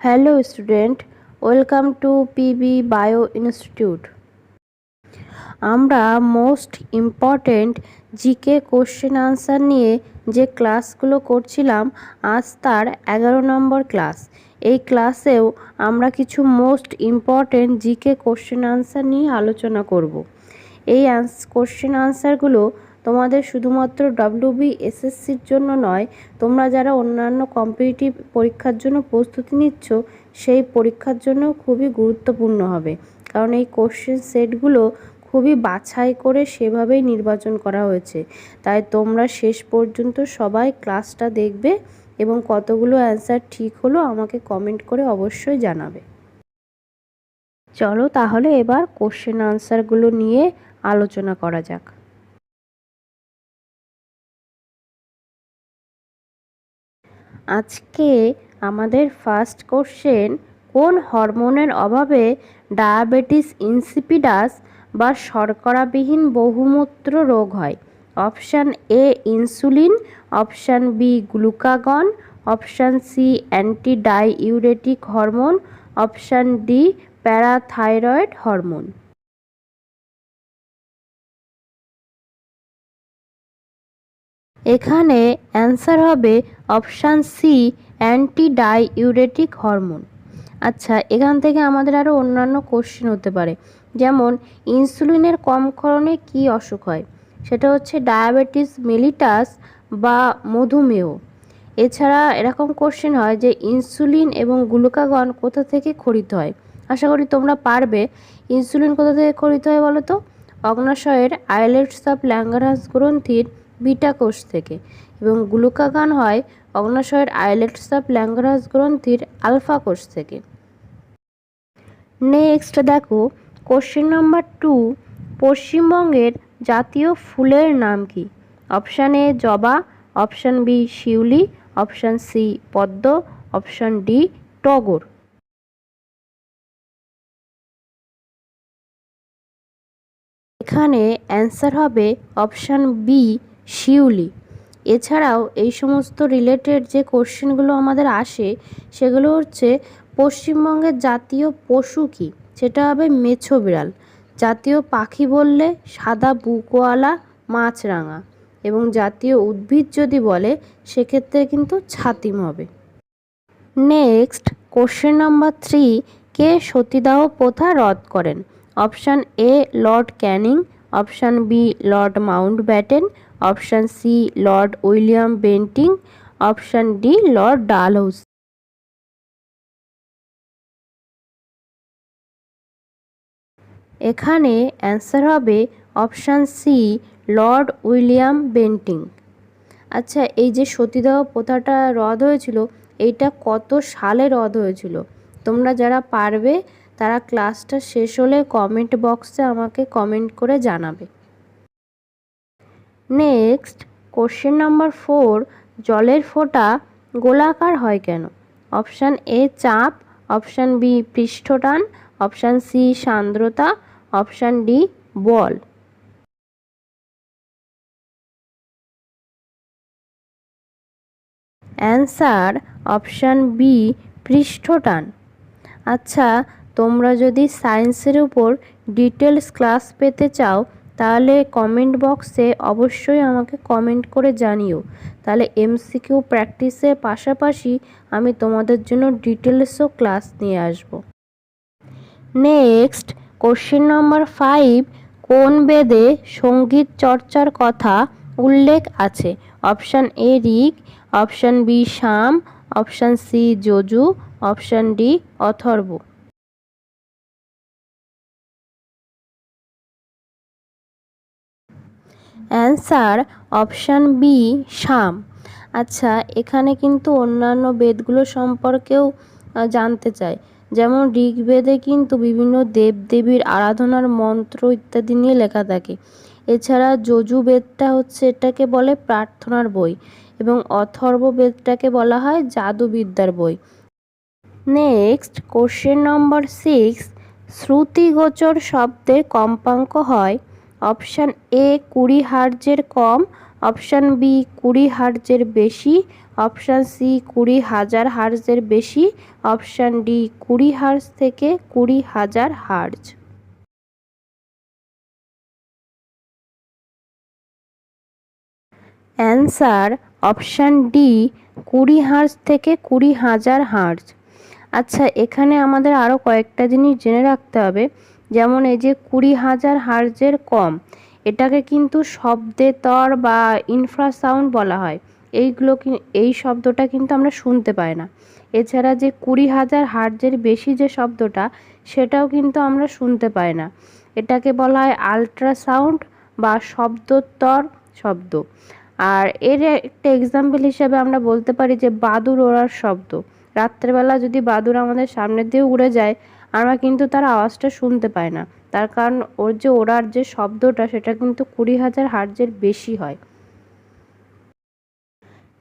Hello student welcome to PB bio institute আমরা most important GK question answer নিয়ে যে ক্লাসগুলো করছিলাম, আজ তার এগারো নম্বর ক্লাস এই ক্লাসেও আমরা কিছু most important GK question answer নিয়ে আলোচনা করব। এই কোশ্চেন আনসারগুলো তোমাদের শুধুমাত্র ডাব্লিউবি এসএসসির জন্য নয়, তোমরা যারা অন্যান্য কম্পিটিটিভ পরীক্ষার জন্য প্রস্তুতি নিচ্ছ, সেই পরীক্ষার জন্য খুবই গুরুত্বপূর্ণ হবে। কারণ এই কোশ্চেন সেটগুলো খুবই বাছাই করে সেভাবেই নির্বাচন করা হয়েছে। তাই তোমরা শেষ পর্যন্ত সবাই ক্লাসটা দেখবে এবং কতগুলো অ্যান্সার ঠিক হলো আমাকে কমেন্ট করে অবশ্যই জানাবে। চলো তাহলে এবার কোশ্চেন আনসারগুলো নিয়ে আলোচনা করা যাক। আজকে আমাদের ফার্স্ট কোশ্চেন কোন হরমোনের অভাবে ডায়াবেটিস ইনসিপিডাস বা শর্করাবিহীন বহুমূত্র রোগ হয়? Option A insulin option B glucagon option C anti diuretic hormone option D parathyroid hormone এখানে অ্যান্সার হবে option C anti diuretic hormone. আচ্ছা এখান থেকে আমাদের আরও অন্যান্য কোশ্চেন হতে পারে। যেমন, ইনসুলিনের কম কমক্ষরণে কি অসুখ হয়? সেটা হচ্ছে ডায়াবেটিস মেলিটাস বা মধুমেহ। এছাড়া এরকম কোশ্চেন হয় যে, ইনসুলিন এবং গ্লুকাগন কোথা থেকে খরিত হয়? আশা করি তোমরা পারবে। ইনসুলিন কোথা থেকে খরিত হয় বলো তো? অগ্নাশয়ের আইলেটস অফ ল্যাঙ্গারাস গ্রন্থির বিটা কোষ থেকে এবং গ্লুকাগান হয় অগ্নাশয়ের আইলেটস অফ ল্যাঙ্গারাস গ্রন্থির আলফা কোষ থেকে। নেক্সট দেখো, কোশ্চেন নাম্বার টু, পশ্চিমবঙ্গের জাতীয় ফুলের নাম কি? অপশান এ জবা, অপশান বি শিউলি, অপশান সি পদ্ম, অপশান ডি টগর। এখানে অ্যান্সার হবে অপশান বি শিউলি। এছাড়াও এই সমস্ত রিলেটেড যে কোশ্চেনগুলো আমাদের আসে, সেগুলো হচ্ছে পশ্চিমবঙ্গের জাতীয় পশু কী? সেটা হবে মেছো বিড়াল। জাতীয় পাখি বললে সাদা বুকওয়ালা মাছরাঙা এবং জাতীয় উদ্ভিদ যদি বলে, সেক্ষেত্রে কিন্তু ছাতিম হবে। নেক্সট কোশ্চেন নাম্বার থ্রি কে সতীদাহ প্রথা রদ করেন? Option A Lord Canning option B Lord Mountbatten option C, Lord William Bentinck, option D, Lord Dalhousie. এখানে অ্যান্সার হবে option C, Lord William Bentinck. আচ্ছা এই যে সতীদাহ প্রথাটা রদ হয়েছিল, এইটা কত সালে রদ হয়েছিল? তোমরা যারা পারবে, তারা ক্লাসটা শেষ হলে কমেন্ট বক্সে আমাকে কমেন্ট করে জানাবে। নেক্সট কোশ্চেন নাম্বার ফোর জলের ফোঁটা গোলাকার হয় কেন? অপশান এ চাপ অপশান বি পৃষ্ঠটান অপশান সি সান্দ্রতা অপশান ডি বল। অ্যান্সার অপশান বি পৃষ্ঠটান। আচ্ছা তোমরা যদি সায়েন্সের উপর ডিটেলস ক্লাস পেতে চাও তাহলে কমেন্ট বক্সে অবশ্যই আমাকে কমেন্ট করে জানিও। তাহলে এমসিকিউ প্র্যাকটিসের পাশাপাশি আমি তোমাদের জন্য ডিটেলসও ক্লাস নিয়ে আসব। নেক্সট কোশ্চেন নম্বর ফাইভ কোন বেদে সংগীত চর্চার কথা উল্লেখ আছে? Option A Rig option B Sama option C Yajur option D Atharva. Answer option B Sama আচ্ছা এখানে কিন্তু অন্যান্য বেদগুলো সম্পর্কেও জানতে চাই। যেমন ঋগ্বেদে কিন্তু বিভিন্ন দেবদেবীর আরাধনার মন্ত্র ইত্যাদি নিয়ে লেখা থাকে। এছাড়া যজুবেদটা হচ্ছে এটাকে বলে প্রার্থনার বই এবং অথর্ব বেদটাকে বলা হয় জাদুবিদ্যার বই। নেক্সট কোশ্চেন নম্বর সিক্স শ্রুতিগোচর শব্দের কম্পাঙ্ক হয় অপশান এ কুড়ি হার্জের কম, অপশান বি কুড়ি হার্জের বেশি, অপশান সি কুড়ি হাজার হার্জের বেশি, অপশান ডি কুড়ি হার্জ থেকে কুড়ি হাজার হার্জ। অ্যান্সার অপশান ডি কুড়ি হার্জ থেকে কুড়ি হাজার হার্জ। আচ্ছা এখানে আমাদের আরও কয়েকটা জিনিস জেনে রাখতে হবে। যেমন এই যে কুড়ি হাজার হার্জের কম, এটাকে কিন্তু শব্দেতর বা ইনফ্রাসাউন্ড বলা হয়। এইগুলো এই শব্দটা কিন্তু আমরা শুনতে পাই না। এছাড়া যে কুড়ি হাজার হার্জের বেশি যে শব্দটা, সেটাও কিন্তু আমরা শুনতে পাই না। এটাকে বলা হয় আলট্রাসাউন্ড বা শব্দোত্তর শব্দ। আর এর একটা এক্সাম্পল হিসেবে আমরা বলতে পারি যে বাদুর ওড়ার শব্দ। রাত্রেবেলা যদি বাদুর আমাদের সামনের দিয়ে উড়ে যায় আমরা কিন্তু তার আওয়াজটা শুনতে পাই না। তার কারণ ওর যে ওড়ার যে শব্দটা, সেটা কিন্তু কুড়ি হাজার হার্জের বেশি হয়।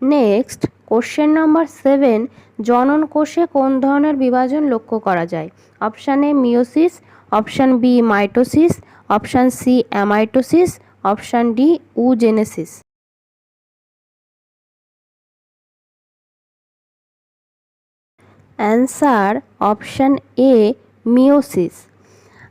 নেক্সট কোশ্চেন নাম্বার সেভেন জনন কোষে কোন ধরনের বিভাজন লক্ষ্য করা যায়? Option A meiosis option B mitosis option C amitosis option D oogenesis answer option A meiosis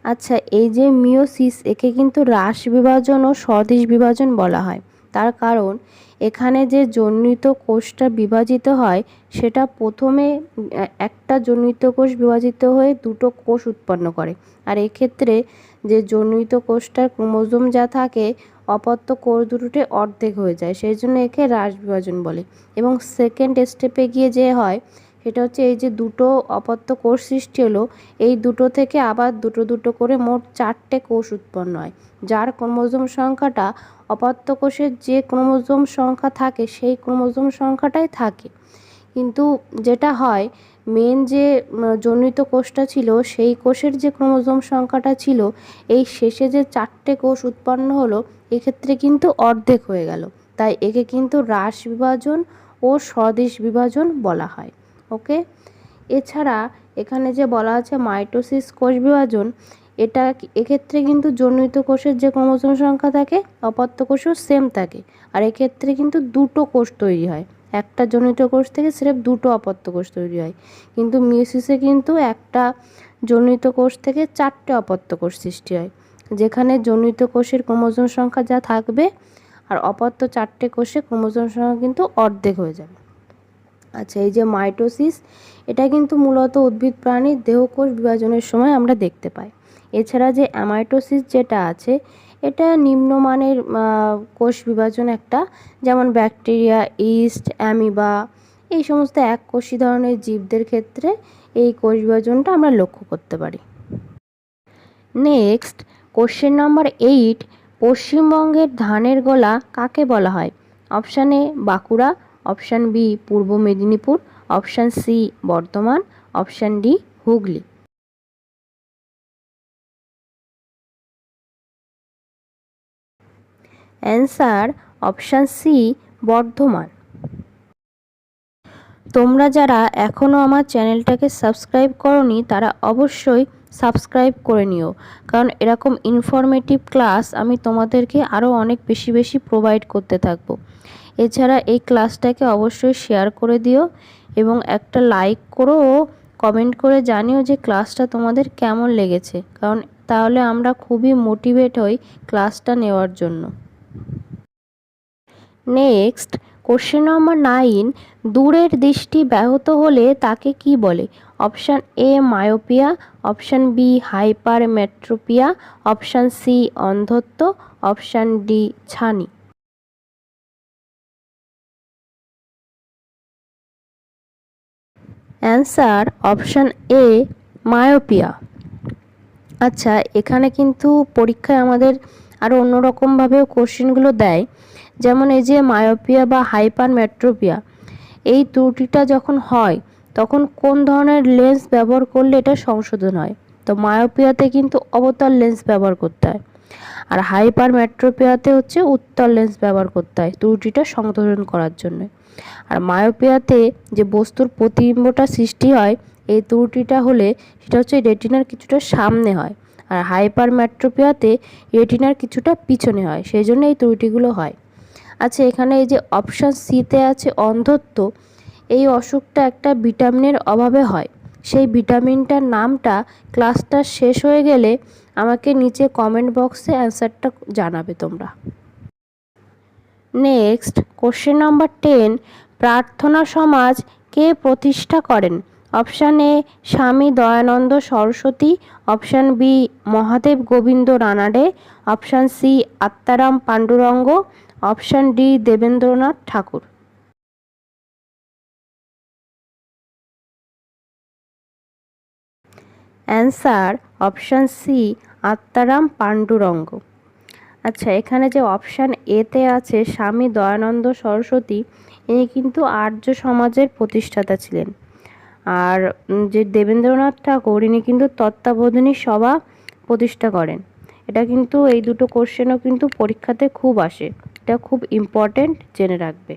আচ্ছা এই যে মিওসিস একে কিন্তু হ্রাস বিভাজন ও স্বদেশ বিভাজন বলা হয়। তার কারণ, এখানে যে জন্মিত কোষটা বিভাজিত হয়, সেটা প্রথমে একটা জন্মিত কোষ বিভাজিত হয়ে দুটো কোষ উৎপন্ন করে। আর এক্ষেত্রে যে জন্মিত কোষটার ক্রোমোজোম যা থাকে, অপত্য কোষ দুটোতে অর্ধেক হয়ে যায়। সেই জন্য একে হ্রাস বিভাজন বলে। এবং সেকেন্ড স্টেপে গিয়ে যে হয় সেটা হচ্ছে এই যে দুটো অপত্য কোষ সৃষ্টি হলো, এই দুটো থেকে আবার দুটো দুটো করে মোট চারটে কোষ উৎপন্ন হয়। যার ক্রোমোজোম সংখ্যাটা অপত্য কোষের যে ক্রোমোজোম সংখ্যা থাকে, সেই ক্রোমোজোম সংখ্যাটাই থাকে। কিন্তু যেটা হয় মেন যে জনিত কোষটা ছিল, সেই কোষের যে ক্রোমোজোম সংখ্যাটা ছিল, এই শেষে যে চারটে কোষ উৎপন্ন হলো, এক্ষেত্রে কিন্তু অর্ধেক হয়ে গেল। তাই একে কিন্তু হ্রাস বিভাজন ও স্বদেশ বিভাজন বলা হয়। ওকে? এছাড়া এখানে যে বলা আছে মাইটোসিস কোষ বিভাজন, এটা এক্ষেত্রে কিন্তু জনিত কোষের যে ক্রোমোজোম সংখ্যা থাকে, অপত্য কোষও সেম থাকে। আর এক্ষেত্রে কিন্তু দুটো কোষ তৈরি হয়। একটা জনিত কোষ থেকে স্রেফ দুটো অপত্য কোষ তৈরি হয়। কিন্তু মিউসিসে কিন্তু একটা জনিত কোষ থেকে চারটে অপত্য কোষ সৃষ্টি হয়, যেখানে জনিত কোষের ক্রোমোজোম সংখ্যা যা থাকবে, আর অপত্য চারটে কোষে ক্রোমোজোম সংখ্যা কিন্তু অর্ধেক হয়ে যাবে। আচ্ছা এই যে মাইটোসিস, এটা কিন্তু মূলত উদ্ভিদ প্রাণীর দেহকোষ বিভাজনের সময় আমরা দেখতে পাই। এছাড়া যে অ্যামাইটোসিস যেটা আছে, এটা নিম্নমানের কোষ বিভাজন একটা, যেমন ব্যাকটেরিয়া, ইস্ট, অ্যামিবা, এই সমস্ত এক কোষী ধরনের জীবদের ক্ষেত্রে এই কোষ বিভাজনটা আমরা লক্ষ্য করতে পারি। নেক্সট, কোশ্চেন নম্বর এইট, পশ্চিমবঙ্গের ধানের গোলা কাকে বলা হয়? Option A, Bankura option B, Purba Medinipur, option C, Bardhaman, option D, Hooghly. Answer option C, Bardhaman. তোমরা যারা এখনও আমার চ্যানেলটাকে সাবস্ক্রাইব করনি, তারা অবশ্যই সাবস্ক্রাইব করে নিও। কারণ এরকম ইনফরমেটিভ ক্লাস আমি তোমাদেরকে আরও অনেক বেশি বেশি প্রোভাইড করতে থাকব। এছাড়া এই ক্লাসটাকে অবশ্যই শেয়ার করে দিও এবং একটা লাইক করো ও কমেন্ট করে জানিও যে ক্লাসটা তোমাদের কেমন লেগেছে। কারণ তাহলে আমরা খুবই মোটিভেট হই ক্লাসটা নেওয়ার জন্য। নেক্সট কোশ্চেন নম্বর নাইন দূরের দৃষ্টি ব্যাহত হলে তাকে কি বলে? Option A myopia option B hypermetropia option C অন্ধত্ব অপশান ডি ছানি। অ্যান্সার অপশান এ মায়োপিয়া আচ্ছা এখানে কিন্তু পরীক্ষায় আমাদের আরও অন্যরকমভাবেও কোশ্চেনগুলো দেয়। যেমন এই যে মায়োপিয়া বা হাইপার মেট্রোপিয়া এই ত্রুটিটা যখন হয়, তখন কোন ধরনের লেন্স ব্যবহার করলে এটা সংশোধন হয়? তো মায়োপিয়াতে কিন্তু অবতার লেন্স ব্যবহার করতে হয়। আর হাইপার মেট্রোপিয়াতে হচ্ছে উত্তর লেন্স ব্যবহার করতে হয় ত্রুটিটা সংশোধন করার জন্য। আর মায়োপিয়াতে যে বস্তুর প্রতিবিম্বটা সৃষ্টি হয়, এই ত্রুটিটা হলে সেটা হচ্ছে রেটিনার কিছুটা সামনে হয় আর হাইপার ম্যাট্রোপিয়াতে রেটিনার কিছুটা পিছনে হয় সেই জন্য এই ত্রুটিগুলো হয়। আচ্ছা এখানে এই যে অপশান সিতে আছে অন্ধত্ব, এই অসুখটা একটা ভিটামিনের অভাবে হয়। সেই ভিটামিনটার নামটা ক্লাসটা শেষ হয়ে গেলে আমাকে নিচে কমেন্ট বক্সে অ্যান্সারটা জানাবে তোমরা। নেক্সট কোশ্চেন নাম্বার টেন প্রার্থনা সমাজ কে প্রতিষ্ঠা করেন? Option A Swami Dayananda Saraswati. Option B Mahadev Govind Ranade. Option C Atmaram Pandurang. Option D Debendranath Tagore. Answer option C Atmaram Pandurang আচ্ছা এখানে যে অপশান এতে আছে, স্বামী দয়ানন্দ সরস্বতী, ইনি কিন্তু আর্য সমাজের প্রতিষ্ঠাতা ছিলেন। আর যে দেবেন্দ্রনাথ ঠাকুর, ইনি কিন্তু তত্ত্বাবধানী সভা প্রতিষ্ঠা করেন। এটা কিন্তু এই দুটো কোশ্চেনও কিন্তু পরীক্ষাতে খুব আসে। এটা খুব ইম্পর্টেন্ট জেনে রাখবে।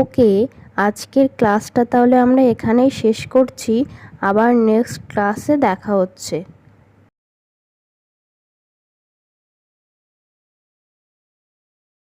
ওকে আজকের ক্লাসটা তাহলে আমরা এখানেই শেষ করছি। আবার নেক্সট ক্লাসে দেখা হচ্ছে।